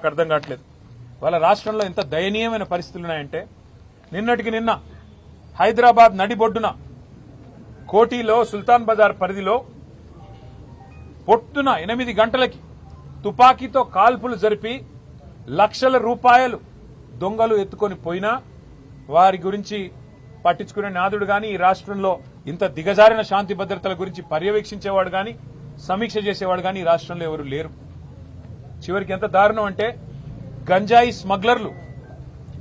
నాకు అర్థం కావట్లేదు. వాళ్ళ రాష్ట్రంలో ఎంత దయనీయమైన పరిస్థితులు ఉన్నాయంటే నిన్నటికి నిన్న హైదరాబాద్ నడిబొడ్డున కోటిలో సుల్తాన్ బజార్ పరిధిలో పొట్టున ఎనిమిది గంటలకి తుపాకీతో కాల్పులు జరిపి లక్షల రూపాయలు దొంగలు ఎత్తుకొని పోయినా వారి గురించి పట్టించుకునే నాదుడు గాని ఈ రాష్ట్రంలో ఇంత దిగజారిన శాంతి భద్రతల గురించి పర్యవేక్షించేవాడు గాని సమీక్ష చేసేవాడు గాని ఈ రాష్ట్రంలో ఎవరు లేరు. చివరికి ఎంత దారుణం అంటే గంజాయి స్మగ్లర్లు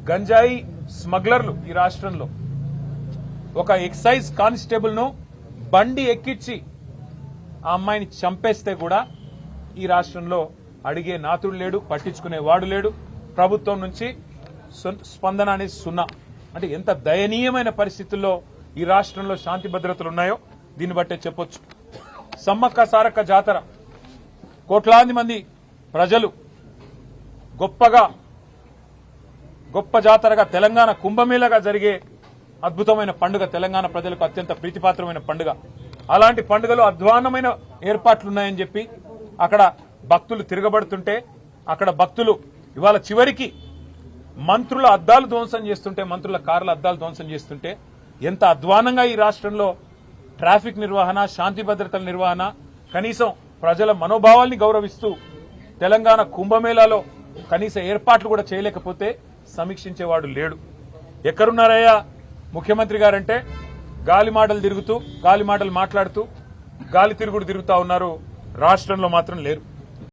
గంజాయి స్మగ్లర్లు ఈ రాష్ట్రంలో. ఒక ఎక్సైజ్ కానిస్టేబుల్ను బండి ఎక్కించి ఆ అమ్మాయిని చంపేస్తే కూడా ఈ రాష్ట్రంలో అడిగే నాతుడు లేడు పట్టించుకునే వాడు లేడు. ప్రభుత్వం నుంచి స్పందన అనేది సున్నా. అంటే ఎంత దయనీయమైన పరిస్థితుల్లో ఈ రాష్ట్రంలో శాంతి భద్రతలు ఉన్నాయో దీన్ని బట్టే చెప్పొచ్చు. సమ్మక్క సారక్క జాతర. కోట్లాది మంది ప్రజలు గొప్పగా గొప్ప జాతరగా తెలంగాణ కుంభమేళగా జరిగే అద్భుతమైన పండుగ తెలంగాణ ప్రజలకు అత్యంత ప్రీతిపాత్రమైన పండుగ. అలాంటి పండుగలో అధ్వానమైన ఏర్పాట్లున్నాయని చెప్పి అక్కడ భక్తులు తిరగబడుతుంటే అక్కడ భక్తులు ఇవాళ చివరికి మంత్రుల అద్దాలు ధ్వంసం చేస్తుంటే మంత్రుల కార్ల అద్దాలు ధ్వంసం చేస్తుంటే ఎంత అధ్వానంగా ఈ రాష్ట్రంలో ట్రాఫిక్ నిర్వహణ శాంతి భద్రతల నిర్వహణ కనీసం ప్రజల మనోభావాల్ని గౌరవిస్తూ తెలంగాణ కుంభమేళాలో కనీస ఏర్పాట్లు కూడా చేయలేకపోతే సమీక్షించేవాడు లేడు. ఎక్కడున్నారయ్యా? ముఖ్యమంత్రి గారంటే గాలి మాటలు తిరుగుతూ గాలి మాటలు మాట్లాడుతూ గాలి తిరుగుడు తిరుగుతా ఉన్నారు. రాష్ట్రంలో మాత్రం లేరు.